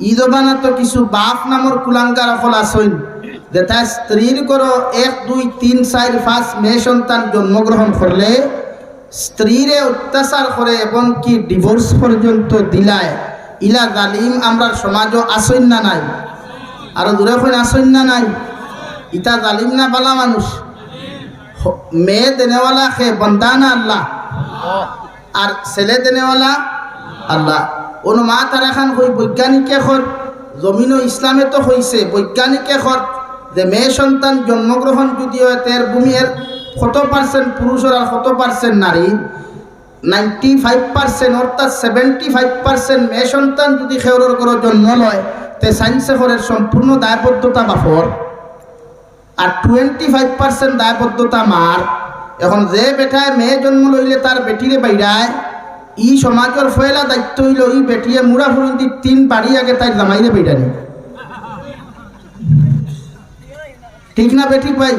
ঈদবানা তো কিছু বাপ নামর কুলাঙ্গার অকল আসইন যে স্ত্রীর করো এক দুই তিন চার পাঁচ মেয়ে সন্তান জন্মগ্রহণ করলে স্ত্রীরে অত্যাচার করে এবং কি ডিভোর্স পর্যন্ত দিলায় ইলা জালিম আমরা সমাজও আসইন না নাই? আরও দূরে করে আসইন না নাই? ইটা জালিম না বালা মানুষ? মেয়ে দেনেওয়ালা খে বন্দা না আল্লাহ? আর ছেলে দেনেওয়ালা আল্লাহ। অনু মা তারা খান হই বৈজ্ঞানিকে খর জমিনও ইসলামে তো হইছে বৈজ্ঞানিকে খর যে মেয়ে সন্তান জন্মগ্রহণ যদি হয় তের ভূমির কত পার্সেন্ট পুরুষের আর কত পার্সেন্ট নারী নাইনটি ফাইভ পার্সেন্ট অর্থাৎ সেভেন্টি ফাইভ পার্সেন্ট মেয়ে সন্তান যদি খেউরের করে জন্ম লয়, তে সায়েন্সে ঘরের সম্পূর্ণ দায়বদ্ধতা বাপর আর টোয়েন্টি ফাইভ পার্সেন্ট দায়বদ্ধতা মার এখন যে বেটায় মেয়ে জন্ম লইলে তার বেটিরে বাইরায় ই সমাজের ফয়লা দায়িত্ব হইল ই বেটিয়ে মুড়া ফুরন্তি তিন বাড়ি আগে তাই জামাইরে বাইরানি ঠিক না বেটি পাই?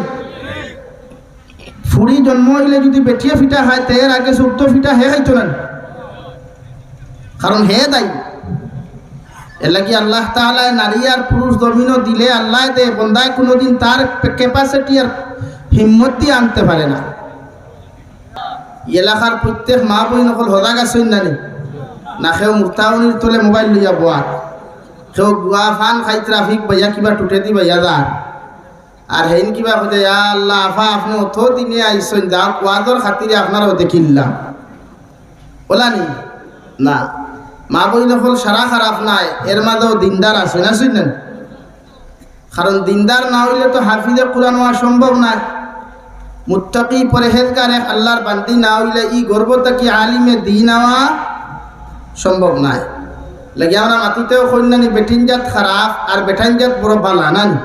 ফুড়ি জন্ম হইলে যদি বেটিয়ে ফিটা হয় তের আগে চৌদ্দ ফিটা হে খাইতো না? কারণ হে দায়ী এলাকি আল্লাহ তাআলা নারী আর পুরুষ জমিনও দিলে আল্লাহ দে বন্দায় কোনোদিন তার ক্যাপাসিটি আর হিম্মত দিয়ে আনতে পারে না। এলাকার প্রত্যেক মা বই নকল হদা গাছই নানি। না সেও মুক্তাউনির তোলে মোবাইল লইয়া বোয়া সেও গুয়া ফান খাই ট্রাফিক বাইয়া কিবা টুটে দি বাইয়া যার আর হেন কিবা হতে আল্লাহ, আফা, আপনি অত দিনে আইসন যা কোয়াদর খাতিরে আপনারাও দেখিলাম ওলানি না? মা বই নকল সারা খারাপ নাই এর মাঝেও দিনদার আছে না শুনেন কারণ দিনদার না হইলে তো হাফিজে কোরআন হওয়া সম্ভব না মুত্তাকি পরেহেজগার এক আল্লাহর বান্দি না হইলে ই গর্ব তাকি আলিমে দি নেওয়া সম্ভব নাই। লাগে আমরা মাটিতেও কন্যানি বেটিন জাত খারাপ আর বেটাইন জাত বড় বালা নানি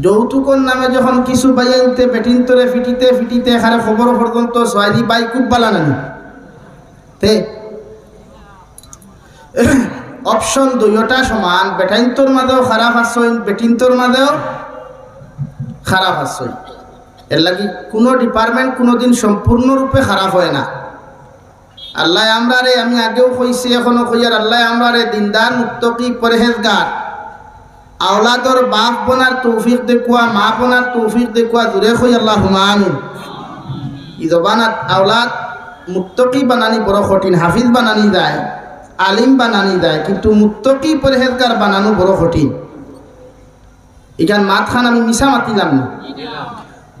যৌতুকর নামে যখন কিছু বাইয়াইতে বেটিন তোরে ফিটিতে ফিটিতে এখানে খবর পর্যন্ত সোয়ালি বাই খুব বালা নানি তে, অপশন দুইটা সমান বেটাইন্তর মাঝেও খারাপ আসইন বেটিন্তর মাঝেও খারাপ আসইন এর লাগি কোনো ডিপার্টমেন্ট কোনোদিন সম্পূর্ণরূপে খারাপ হয় না। আল্লাহ আমরা রে আমি আগেও কইছি, এখনও কইয়ার আল্লাহ আমরা রে দিনদার মুক্তকি পরহেজগার। আওলাদর বাপ বনার তৌফিক দেখুয়া, মা বনার তৌফিক দেখুয়া, জুড়ে কই আল্লাহ হুমায়ুন ই জবানাত আওলাদ মুক্তকি বানানি বড় কঠিন, হাফিজ বানানি যায় আলিম বানানি যায় কিন্তু মুক্তকি পরহেজগার বানানো বড় কঠিন। এখান মাত খান আমি মিশা মাতিলাম না।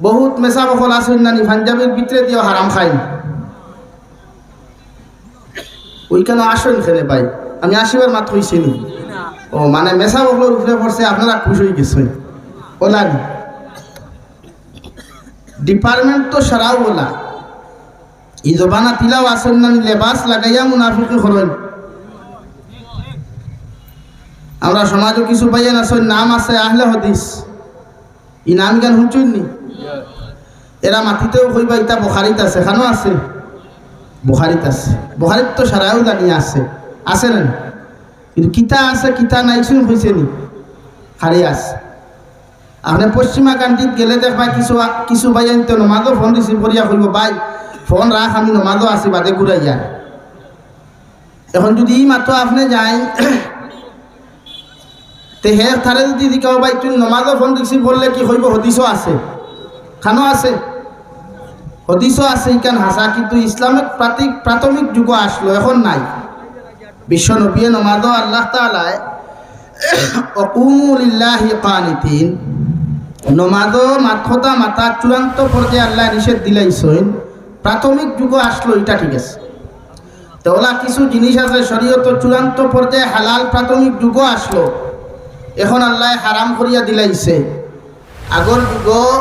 বহুত মেসা বকল আসুন নানি, পাঞ্জাবের ভিতরে দিয়েও হারাম খাই ওইখানে আসুন খেলে ভাই। আমি আসিবার মাত্র হইছি নি ও মানে মেসা বকলের উপরে পড়ছে, আপনারা খুশ হয়ে গেছেন। ওলানি ডিপার্টমেন্ট তো সারাও বলা। ই জবানা তিলাও আসেন নানি, লেবাস লাগাইয়া মুনাফিকি করেন। আমরা সমাজও কিছু পাইয়া না নাম আছে, আহলে হদিস। ই নাম জ্ঞান শুনছুন নি? এরা মাটিতেও কইবা ইটা বখারিত আছে, খানো আছে? বখারিত আছে। বখারিত তো সারাও জানিয়ে আছে। আছে না কিন্তু কিতা আছে, কিতা নাই শুন হয়েছে নি? হারি আছে। আপনি পশ্চিমা কান্ট্রিত গেলে দেখবা কিছু কিছু ভাই আনতে নমাদও ফোন রিসিভ করিয়া কইব, ভাই, ফোন রাখ আমি নমাদও আছি বাদে ঘুরাই যান এখন যদি ই মাত্র আপনি যাই তে হে তারে যদি দিকাও ভাই তুই নমাজও ফোন রিসিভ করলে কি হইব? হদিসও আছে। খানো আছে। হদিসও আছে, ইকান হাসা কিন্তু ইসলামের প্রাতিক প্রাথমিক যুগ আসলো এখন নাই। বিশ্ব নবীয়ে নমাজও আল্লাহ তালায় অকুমুলিল্লাহি কানিতিন। নমাজও মাথতা মাতা চূড়ান্ত পর্যায়ে আল্লাহ নিষেধ দিলাইছইন প্রাথমিক যুগ আসলো এটা ঠিক আছে। তো ওলা কিছু জিনিস আছে শরীয়ত চূড়ান্ত পর্যায়ে হালাল প্রাথমিক যুগ আসলো এখন আল্লাহ হারাম করিয়া দিলাইছে। আগর যুগ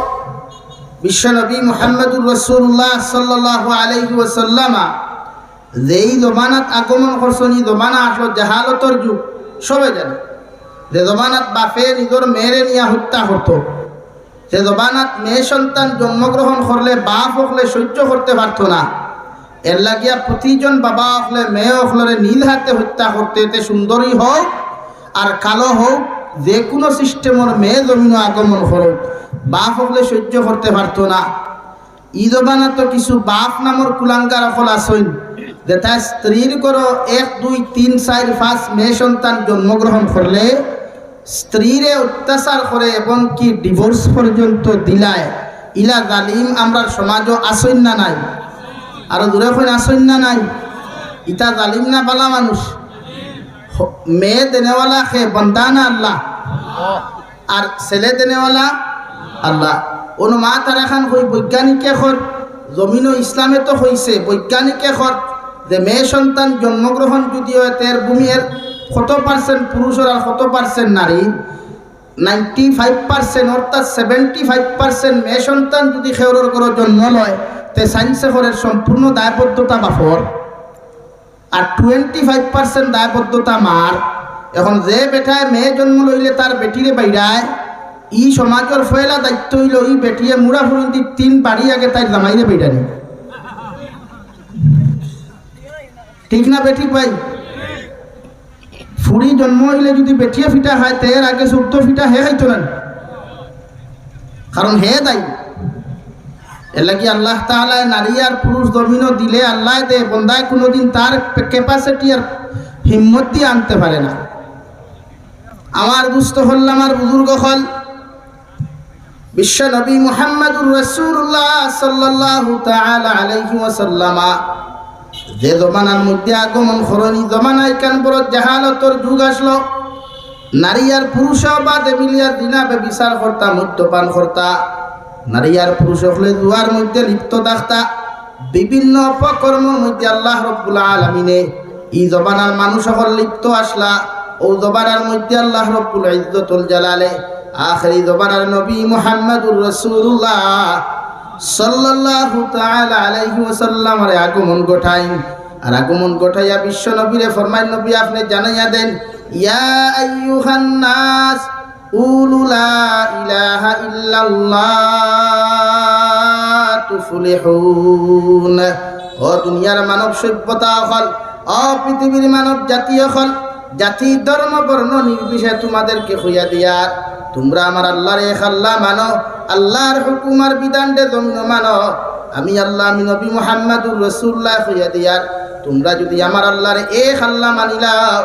বিশ্বনবী মোহাম্মদুর রসুল্লাহ সাল্লাহ আলহি ওসাল্লামা যেই জমানাত আগমন করছেন, এই জমানা আসলো জাহালতর যুগ, সবে জানে। যে জমানাত বাপে নিজের মেয়েরে নিয়ে হত্যা করতো, যে জমানাত মেয়ে সন্তান জন্মগ্রহণ করলে বাপ হকলে সহ্য করতে পারতো না, এর লাগিয়া প্রতিজন বাবা হকলে, মেয়ে হকলরে নীল হাতে হত্যা করতে এতে সুন্দরী হোক আর কালো হোক যে কোনো সিস্টেমের মেয়ে জমিন আগমন করুক বাপ হকলে সহ্য করতে পারতো না। ঈদবানা তো কিছু বাপ নামর কুলাঙ্গার অকল আসইন যে তার স্ত্রীর করো এক, দুই, তিন চার পাঁচ মেয়ে সন্তান জন্মগ্রহণ করলে স্ত্রীরে অত্যাচার করে এবং কি ডিভোর্স পর্যন্ত দিলায়। ইলা জালিম আমরা সমাজও আসইন না নাই? আরও দূরে আসইন না নাই? ইটা জালিম না বালা মানুষ? মেয়ে দেনেওয়ালা খে বন্দা না আল্লাহ? আর ছেলে দেনেওয়ালা আল্লাহ। অনু মা তারা খান হই বৈজ্ঞানিকে খর, জমিন ও ইসলামে তো হইছে, বৈজ্ঞানিকে খর। যে মেয়ে সন্তান জন্মগ্রহণ যদি হয় তের ভূমির কত পার্সেন্ট পুরুষের আর কত পার্সেন্ট নারী? নাইনটি ফাইভ পার্সেন্ট অর্থাৎ সেভেন্টি ফাইভ পার্সেন্ট মেয়ে সন্তান যদি খেউরের করে জন্ম লয়, তে সাইন্সে ঘরের সম্পূর্ণ দায়বদ্ধতা বাফর। আর টোয়েন্টি ফাইভ পার্সেন্ট দায়বদ্ধতা মার। এখন যে বেটায় মেয়ে জন্ম লইলে তার বেটিরে বাইরায় ই সমাজের ফয়লা দায়িত্ব হইল ই বেটিয়ে মুড়া ফুরন্তি তিন বাড়ি আগে তাই জামাইরে বাইরানি ঠিক না বেটি পাই ফুড়ি জন্ম হইলে যদি বেটিয়ে ফিটা হয়, তের আগে চৌদ্দ ফিটা হে খাইতো না। কারণ হে দায়ী। এর লাগি আল্লাহ তাআলা নারী আর পুরুষ জমিনও দিলে আল্লাহ দে, বন্দায় কোনোদিন তার ক্যাপাসিটি আর হিম্মত দিয়ে আনতে পারে না। আমার দুস্থ হল আমার বুজুর্গ হল বিশ্ব নবী মুহাম্মদুর রাসূলুল্লাহ সাল্লাল্লাহু তাআলা আলাইহি ওয়াসাল্লামা। যে জমানার মধ্যে আগমন করনি জমানায় কান বড় জাহালতর যুগ আসলো। নারী আর পুরুষ বা দেমিলিয়ার দিনা বিচার কর্তা, মদ্যপান কর্তা। নারী আর পুরুষ হলে জুয়ার মধ্যে লিপ্ত থাকতা বিভিন্ন অপকর্মের মধ্যে আল্লাহ রব্বুল আলমিনে ই জবানার মানুষ সকল লিপ্ত আসলা। ও জবানার মধ্যে আল্লাহ রব্বুল ইজ্জতুল জালালে। আখরি জবানার নবী মুহাম্মদুর রাসূলুল্লাহ সাল্লাল্লাহু তাআলা আলাইহি ওয়াসাল্লামের আগমন ঘটাইন। আর আগমন ঘটাইয়া বিশ্ব নবীরে ফরমাই নবী, আপনি জানাইয়া দেন, ইয়া আইয়ুহান নাস قولوا لا إله إلا الله تفلحون ও দুনিয়ার মানব সভ্যতা হল অ পৃথিবীর মানব জাতীয় হল জাতি ধর্ম বর্ণ নির্বিশে তোমাদেরকে হইয়া দিয়ার তোমরা আমার আল্লাহর এক আল্লাহ মানো আল্লাহর হুকুমার বিধানটে জমিন মানো আমি আল্লাহ আমি নবী মোহাম্মদুর রসুল্লাহ হইয়া দিয়ার তোমরা যদি আমার আল্লাহর এক আল্লাহ মানিলাও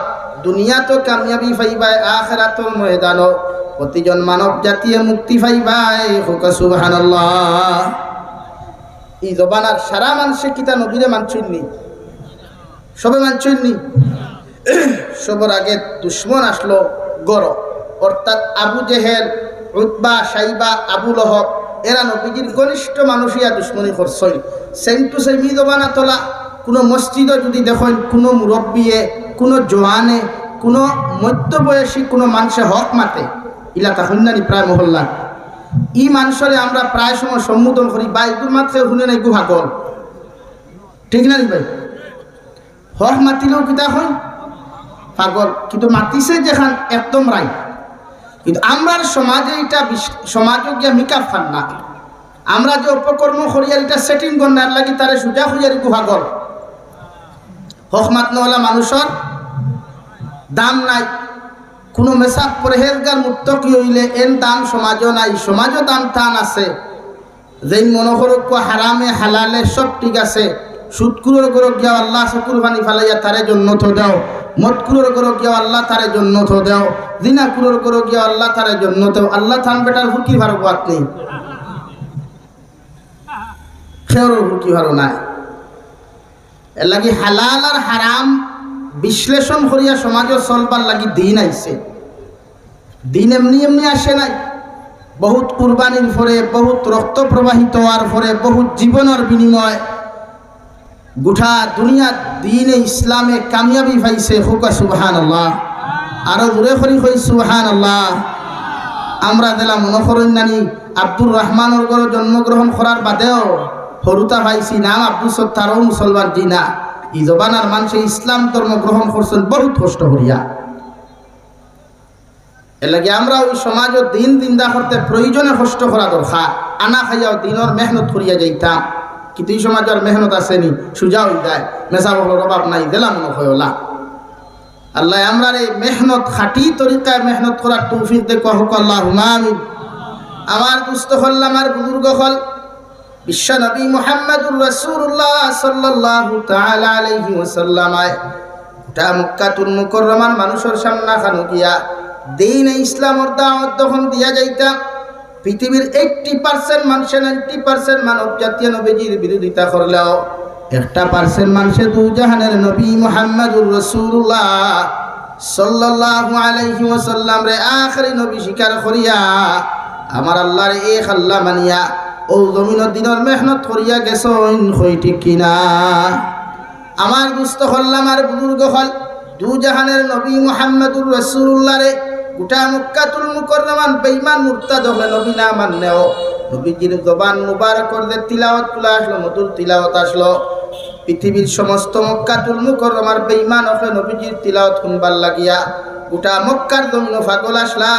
দুনিয়া তো কামিয়াবি পাইবাই আখেরাতর ময়দানও। প্রতিজন মানব জাতীয় মুক্তি পাইবাই হুকা সুবহানাল্লাহ। এই জবানার সারা মানুষে কিতা নবীরে মানছুননি সবে মানছুননি সবার আগে দুশ্মন আসলো গর অর্থাৎ আবু জেহেল, উতবা, সাইবা, আবু লহব, এরা নবীজির ঘনিষ্ঠ মানুষিয়া দুশ্মনী করছই সেম টু সেম জবানা তোলা। কোনো মসজিদও যদি দেখেন, কোনো মুরব্বিয়ে কোনো জোয়ানে, কোনো মধ্যবয়সী কোনো মানুষে হক মাতে, ইলা তখন নানি প্রায় মহল্লা ই মানুষরে আমরা প্রায় সময় সম্বোধন করি বা ইদুর মাত্রে শুনে নাই গুহা কল ঠিক না ভাই? হক মাতিলেও কিতা হয়? পাগল, কিন্তু মাতিছে যেখান একদম রাই। কিন্তু আমরার সমাজে এটা সমাজে গিয়া মিকা ফান না। আমরা যে উপকর্ম করিয়ার এটা সেটিং গন্যার লাগি তারে সুজা খুঁজারি গুহা গল। হক মাতনওয়ালা মানুষের দাম নাই। কোনো মেসাক মুক্ত কি হইলে এন দাম সমাজও নাই, সমাজও দাম টান আছে। যেই মনোহরক হারামে হালালে সব ঠিক আছে। সুদকুরের করো গিয়া আল্লাহ চকুর পানি ফালাইয়া তারে জন্য তো দেও। মদকুরের করো গিয়া আল্লাহ তারে জন্য তো দেও। দিনাকুরের করো গিয়া আল্লাহ তারে জন্য দেও। আল্লাহ থান বেটার হুকি ভারো বাত নেই। খেওর হুকি ভারো নাই। এর হালাল আর হারাম বিশ্লেষণ করিয়া সমাজের চলবার লাগি দিন আইছে। দিন এমনি এমনি আসে নাই। বহুত কুরবানির ফরে বহুত রক্ত প্রবাহিত হওয়ার ফরে বহুত জীবনের বিনিময়। গোটা দুনিয়া দিনে ইসলামে কামিয়াবি পাইছে, হুকা সুবাহান আল্লাহ আরও দূরে করি হই সুবাহান আল্লাহ আমরা দিলাম মনোহরণ নানি আব্দুর রহমানের ঘরে জন্মগ্রহণ করার বাদেও হরুতা পাইছি, নাম আব্দুল সত্তারও মুসলমান জি ই জবানার মানুষে ইসলাম ধর্ম গ্রহণ করছেন বহুত কষ্ট করিয়া। এর লাগে আমরা ওই সমাজ দিন দিন্দা করতে প্রয়োজনে কষ্ট করা দরকার। আনা খাইয়াও দিনের মেহনত করিয়া যাইতাম। কিন্তু এই সমাজের মেহনত আসেনি, সুজা হয়ে যায় মেসা বহর অভাব নাই দিলাম হইলা আল্লাহ আমরা এই মেহনত, খাটি তরিকায় মেহনত করার তৌফিক দেখো হোক আল্লাহ আমার দুস্থ হল, আমার বুজুর্গ হল বিশ্বনবী মুহাম্মদুর রাসূলুল্লাহ সাল্লাল্লাহু তাআলা আলাইহি ওয়াসাল্লামায় গোটা মক্কাতুল মুকাররমার মানুষের সামনা খানো গিয়া দিন ইসলামর দাওয়াত যখন দিয়া যাইতা, পৃথিবীর এইটটি পার্সেন্ট মানুষের নাইনটি পার্সেন্ট মানব জাতীয় নবীজির বিরোধিতা করলেও, একটা পার্সেন্ট মানুষের দু জাহানের নবী মুহাম্মদুর রাসূলুল্লাহ সাল্লাল্লাহু আলাইহি ওয়াসাল্লাম রে আখরি নবী স্বীকার করিয়া, আমার আল্লাহর এক আল্লাহ মানিয়া ও জমিনের দিনের মেহনত করিয়া গেছ হই ঠিক কিনা। আমার দুস্থ হল আমার বুজুর্গ হল দু জাহানের নবী মুহাম্মদুর রাসূলুল্লাহ রে গোটা মক্কাতুল মুকররমান বেঈমান মুরতাদ হলে নবী না মাননেও নবীজির জবান মুবারক করে তিলাওয়াত তুলা আসলো মধুর তিলাওয়াত আসলো। পৃথিবীর সমস্ত মক্কাতুল মুকররমার বেঈমান হলে নবীজির তিলাওয়াত শুনবার লাগিয়া গোটা মক্কার জমিন ফাগল আসলা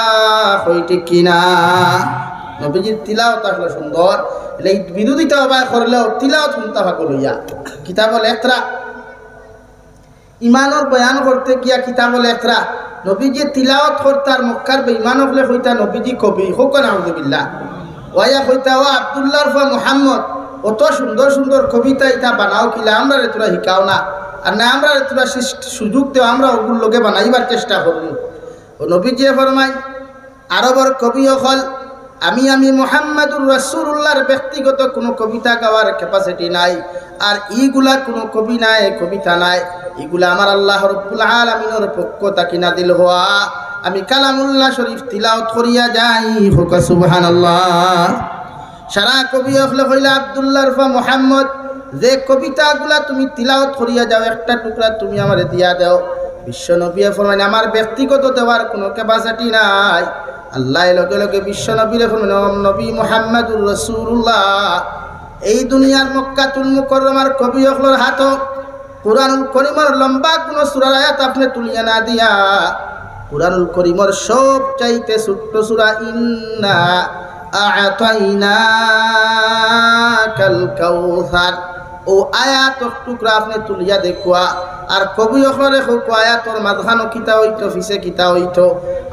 হইতে কিনা। নবীজির তিলাওয়াত আসলো সুন্দর। এই বিরোধিতা অবায় করলেও তিলাওয়াত শুনতে ফাগল হইয়া কিতাবল একরা। ইমানের বয়ান করতে গিয়া কিতাবল একরা নবীজি তিলাওয়াত করতার মক্কার বেঈমান হলে হইতা নবীজি কবি হোক নাউজুবিল্লাহ ওয়া হইতা ও আব্দুল্লাহর ফা মুহাম্মদ, অত সুন্দর সুন্দর কবিতা ইটা বানাও কিলা আমরা রে তোরা শিকাও না। আর না আমরা রে তোরা সুযোগ দেও, আমরা ওগুলো লোকে বানাইবার চেষ্টা করব ও নবীজিয়ে ফরমাই আরবর কবি হল আমি আমি মোহাম্মদুর রাসূলুল্লাহর ব্যক্তিগত কোনো কবিতা গাওয়ার ক্যাপাসিটি নাই, আর ইগুলা কোনো কবি নাই, কবিতা নাই। এগুলা আমার আল্লাহ রব্বুল আলামিনের পক্ষ তাকি নাদিল হওয়া। আমি কালামুল্লাহ শরীফ তিলাওয়াত করিয়া যাই, হোক সুবহানাল্লাহ। সারা কবি হলে হইলে আবদুল্লাহ রফা মোহাম্মদ, যে কবিতাগুলা তুমি তিলাওয়াত করিয়া যাও, একটা টুকরা তুমি আমার দিয়া দাও। বিশ্ব নবী ফরমান আমার ব্যক্তিগত দেওয়ার কোনো ক্যাপাসিটি নাই। আল্লাহ লগে লগে বিশ্ব নবীর ফরমান নবী মোহাম্মদুর রসুল্লাহ এই দুনিয়ার মক্কাতুল মুকররমার কবি হকলর হাত কোরআনুল করিমর লম্বা কোনো সুরার আয়াত আপনি তুলিয়া না দিয়া, কোরআনুল করিমর সব চাইতে ছোট্ট সুরা, ইন্না আতাইনা কাল কাউসার ও আয়াত টুকরা আপনি তুলিয়া দেখুয়া। আর কবি অখরে হোক আয়াতর মাঝখানো কিতা হইতো ফিসে কিতা হইতো।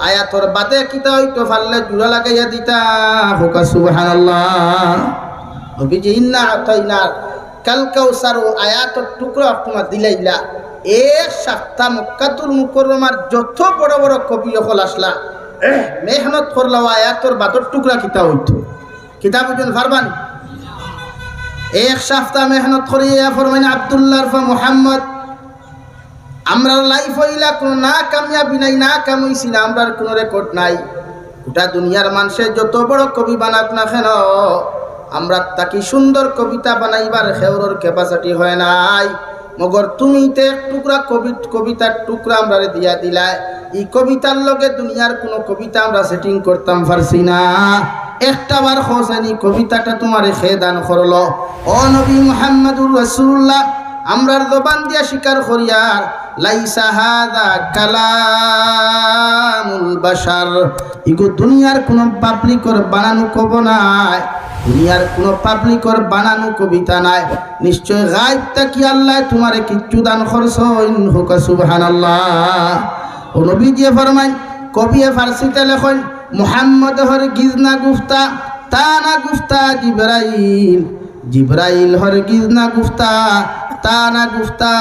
আয়াতর বাদে কিতা হইতো, ফাললে জুড়া লাগাইয়া দিতা। হোকা সুবহানাল্লাহ। নবীজি, ইন্না আতাইনা কাল ও আয়াতর টুকরা তোমার দিলাইলা। এক সপ্তাহ মক্কাতুল মুকররমার যত বড় বড় কবি অকল আসলা মেহনত করলা ও আয়াতর বাদর টুকরা কিতা হইতো। কিতাব বুঝুন ফারবান এক সপ্তাহ মেহনত করিয়া ফরমাইন আবদুল্লাহ রফা মোহাম্মদ, আমরা লাইফ হইলা কোনো না কামিয়াবি নাই না কামাইছি না, আমরার কোনো রেকর্ড নাই। গোটা দুনিয়ার মানুষের যত বড় কবি বানাক না কেন, আমরা তাকে সুন্দর কবিতা বানাইবার খেউরর ক্যাপাসিটি হয় নাই। মগর তুমি তে টুকরা কবি, কবিতার টুকরা আমরা দিয়া দিলাই এই কবিতার লগে দুনিয়ার কোনো কবিতা আমরা সেটিং করতাম পারছি না। একটা বার হোসেনি কবিতাটা তোমার খেয়ে দান করল। ও নবী মুহাম্মদুর রাসূলুল্লাহ, আমরার জবান দিয়া স্বীকার করিয়ার লাইসা হাদা কালামুল বাশার। ইগো, দুনিয়ার কোনো পাবলিকর বানানো কব নাই, দুনিয়ার কোনো পাবলিকর বানানো কবিতা নাই। নিশ্চয় গাইব তাকি আল্লাহ তোমারে কিচ্ছু দান করছইন হোক সুবহানাল্লাহ। ও নবী দিয়ে ফরমাইন কবিয়ে ফার্সিতে লেখন মুহাম্মদ হর গিজনা গুফতা, তানা গুফতা জিবরাইল। জিব্রাইল হরগিজ না গুফতা তা না গুফতা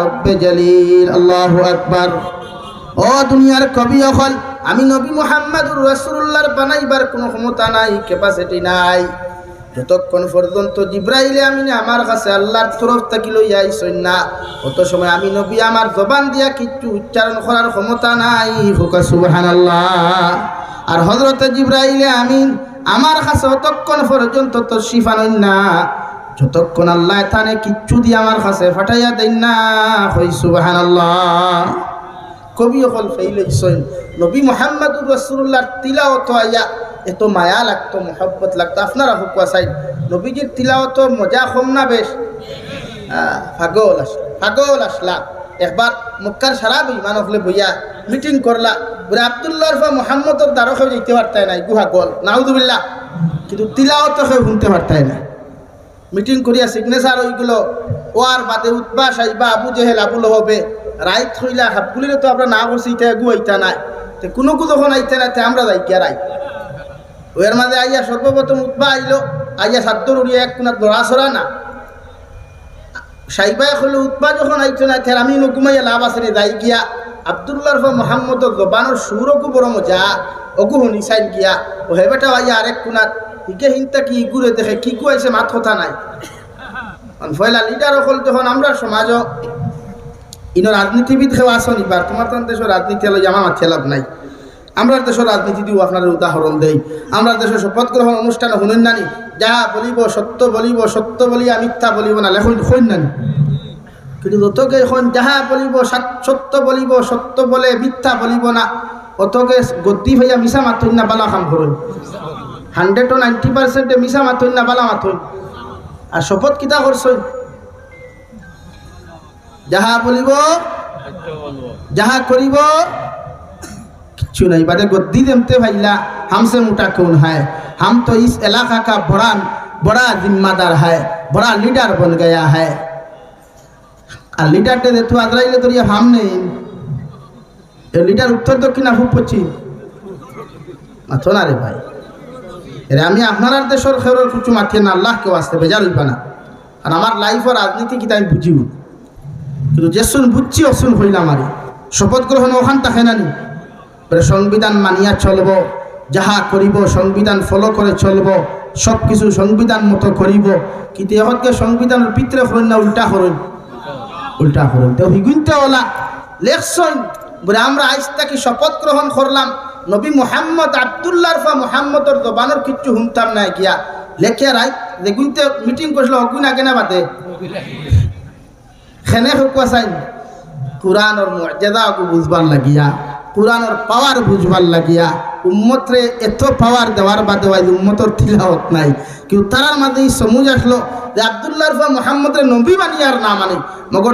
রব্বে জলিল। আল্লাহু আকবার। ও দুনিয়ার কবি অকল, আমি নবী মুহাম্মদুর রাসূলুল্লাহর বানাইবার কোনো ক্ষমতা নাই ক্যাপাসিটি নাই। যতক্ষণ পর্যন্ত জিব্রাইলে আমি না আমার কাছে আল্লাহর তরফ থাকি লইয়া আইসই না, অত সময় আমি নবী আমার জবান দিয়া কিচ্ছু উচ্চারণ করার ক্ষমতা নাই। হুকা সুবহানাল্লাহ। আর হজরতে জিব্রাইলে আমিন আমার কাছে অতক্ষণ পর্যন্ত তোর শিফানই না। যতক্ষণ আল্লাহ থানে কিচ্ছু দিয়ে আমার কাছে ফাটাইয়া দেন না হই সুবহানাল্লাহ। কবি অকল ফেইলেছেন নবী মোহাম্মদুর রসুল্লাহর তিলাওত আইয়া এত মায়া লাগতো মোহব্বত লাগতো। আপনারা হুকুয়া চাই নবীজির তিলাওত মজা কম না বেশ? আহ, পাগল আস পাগল আসলা। একবার মক্কার সারা বিমান হলে বইয়া মিটিং করলা। বলে আবদুল্লাহর ফা মোহাম্মদর দ্বারকেও যেতে পারতায় নাই, গুহা গল। নাউদুবিল্লা কিন্তু তিলাওত কেউ শুনতে পারতায় না। মিটিং করিয়া সিগনেচার ওইগুলো, ওয়ার বাদে উদ্বাস আইবা আবু জেহেল আবুল হবে রাইত হইলা হাবগুলিরে তো আমরা না করছি ইটা এগু আইতা নাই। তে কোনো কু যখন আইতে না আমরা যাই গিয়া রাই ওয়ের মাঝে আইয়া সর্বপ্রথম উদ্বা আইলো, আইয়া সাদ্দর উড়িয়া এক লড়া সরা না। সাইবাই হলে উৎপা যখন আইতো না আমি নকুমাইয়া লাভ আছে যাই গিয়া। আবদুল্লাহর ফা মোহাম্মদ জবানোর সুরকু বড় মজা অকু শুনি চাইন গিয়া ও হেবেটা আইয়া আরেক কোনাত ইকে হিনতা কি ইগুরে দেখে, কি কুয়াইছে মাত কথা নাই। ফয়লা লিডার হল যখন আমরা সমাজ ইনো রাজনীতিবিদ খেও আসন এবার তোমার তো দেশের রাজনীতি হলো আমার মাথে লাভ নাই। আমরা দেশের রাজনীতি দিও আপনার উদাহরণ দেই। আমরা দেশের শপথ গ্রহণ অনুষ্ঠানে শুনুন নানি যাহা বলিব, সত্য বলিব, সত্য বলিয়া মিথ্যা বলিব না লেখন হইন নানি কিন্তু যতকে এখন যাহা বলিব সত্য বলিব, সত্য বলে মিথ্যা বলিব না, অতকে গতি ভাইয়া মিশা মাথুন না, বালা খাম করুন। হান্ড্রেড ও নাইনটি পার্সেন্টে মিশা মাথুন না, বালা মাথুন আর শপথ কিতা করছ যাহা বলিব, যাহা করিব, কিচ্ছু নাই। বাদে গদ্দি দেমতে ভাইলা হামসে মোটা কোন হায়? হাম তো ইস এলাকা কা বড়া বড়া জিম্মাদার হায়, বড়া লিডার বন গয়া হায়। আর লিডারটা দেখো আদরাইলে তোর ইয়া ভাম নেই। এ লিডার উত্তর দক্ষিণ আফু পশ্চিম। মাথো না রে ভাই। এরে আমি আপনার দেশের খেরোর কিছু মাথিয়ে না, আল্লাহ কেউ আসতে বেজার হইবা না। আর আমার লাইফ আর রাজনীতি কিতা আমি বুঝিব কিন্তু যে শুন বুঝছি অশুন হইলাম আরে। শপথ গ্রহণ ওখান থাকে না নি। সংবিধান মানিয়া চলব, যাহা করিব সংবিধান ফলো করে চলব সব কিছু সংবিধান মতো করিব। কিন্তু এহতকে সংবিধানের পিতরে হরণ না, উল্টা হরণ উল্টা হরণ তো হিগুনতে ওলা লেখছন বলে, আমরা আজ তাকে শপথ গ্রহণ করলাম। নবী মোহাম্মদ আবদুল্লাহর ফা মোহাম্মদর জবানোর কিচ্ছু শুনতাম না গিয়া। লেখে রাই দেখুনতে মিটিং করছিল অগুন আগে না বাদে? খেনে শুকুয়া চাই কোরআনর মর্যাদা বুঝবার লাগিয়া, কোরআনর পাওয়ার বুঝবার লাগিয়া, উম্মতরে এত পাওয়ার দেওয়ার বাদে হয় উম্মতর তিলাওত নাই। কিন্তু তারার মাঝে সমুজ আসলো যে আবদুল্লাহর ফা মোহাম্মদের নবী বানিয়ার না মানে মগর